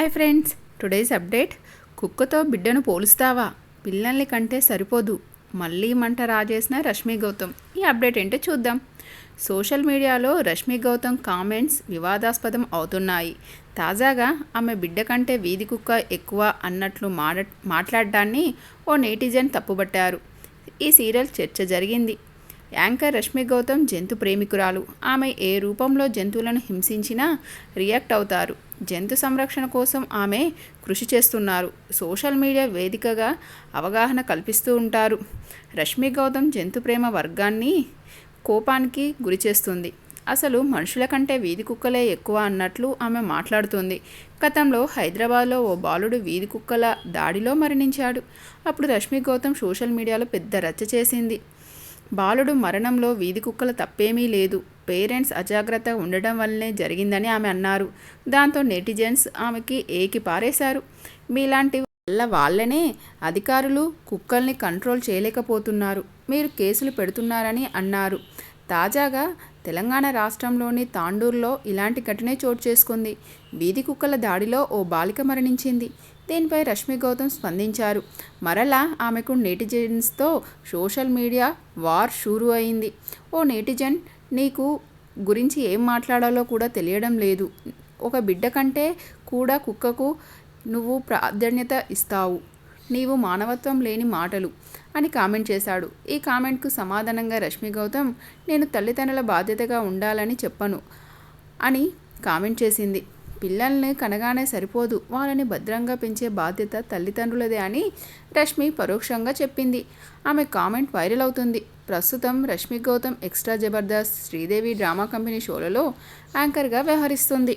Hi friends. Today's update. కుక్కతో బిడ్డను పోలుస్తావా? పిల్లల్ని కంటే సరిపోదు. మళ్ళీ మంట రాజేసిన రష్మి గౌతమ్. ఈ అప్డేట్ ఏంటో చూద్దాం. సోషల్ మీడియాలో రష్మి గౌతమ్ కామెంట్స్ వివాదాస్పదం అవుతున్నాయి. తాజాగా ఆమె బిడ్డ కంటే వీధి కుక్క ఎక్కువ అన్నట్లు మాడ మాట్లాడడాన్ని ఓ నేటిజన్ తప్పుబట్టారు. ఈ సీరియల్ చర్చ జరిగింది. యాంకర్ రష్మి గౌతమ్ జంతు ప్రేమికురాలు. ఆమె ఏ రూపంలో జంతువులను హింసించినా రియాక్ట్ అవుతారు. జంతు సంరక్షణ కోసం ఆమె కృషి చేస్తున్నారు. సోషల్ మీడియా వేదికగా అవగాహన కల్పిస్తూ ఉంటారు. రష్మి గౌతమ్ జంతు ప్రేమ వర్గాన్ని కోపానికి గురిచేస్తుంది అసలు మనుషుల కంటే వీధి కుక్కలే ఎక్కువ అన్నట్లు ఆమె మాట్లాడుతుంది. గతంలో హైదరాబాద్లో ఓ బాలుడు వీధి కుక్కల దాడిలో మరణించాడు. అప్పుడు రష్మి గౌతమ్ సోషల్ మీడియాలో పెద్ద రచ్చ చేసింది. బాలుడు మరణంలో వీధి కుక్కల తప్పేమీ లేదు. పేరెంట్స్ అజాగ్రత్త ఉండడం వల్లనే జరిగిందని ఆమె అన్నారు. దాంతో నెటిజన్స్ ఆమెకి ఏకి పారేశారు. మీలాంటి వల్ల వాళ్ళనే అధికారులు కుక్కల్ని కంట్రోల్ చేయలేకపోతున్నారు. మీరు కేసులు పెడుతున్నారని అన్నారు. తాజాగా తెలంగాణ రాష్ట్రంలోని తాండూరులో ఇలాంటి ఘటనే చోటు చేసుకుంది. వీధి కుక్కల దాడిలో ఓ బాలిక మరణించింది. దీనిపై రష్మి గౌతమ్ స్పందించారు. మరలా ఆమెకు నెటిజన్స్తో సోషల్ మీడియా వార్ షూరు అయింది. ఓ నెటిజన్ నీకు గురించి ఏం మాట్లాడాలో కూడా తెలియడం లేదు. ఒక బిడ్డ కంటే కూడా కుక్కకు నువ్వు ప్రాధాన్యత ఇస్తావు. నీవు మానవత్వం లేని మాటలు అని కామెంట్ చేశాడు. ఈ కామెంట్కు సమాధానంగా రష్మి గౌతమ్ నేను తల్లిదండ్రుల బాధ్యతగా ఉండాలని చెప్పను అని కామెంట్ చేసింది. పిల్లల్ని కనగానే సరిపోదు వాళ్ళని భద్రంగా పెంచే బాధ్యత తల్లిదండ్రులదే అని రష్మి పరోక్షంగా చెప్పింది. ఆమె కామెంట్ వైరల్ అవుతుంది. ప్రస్తుతం Rashmi Gautam Extra Jabardasth Sridevi Drama Company షోలలో యాంకర్గా వ్యవహరిస్తుంది.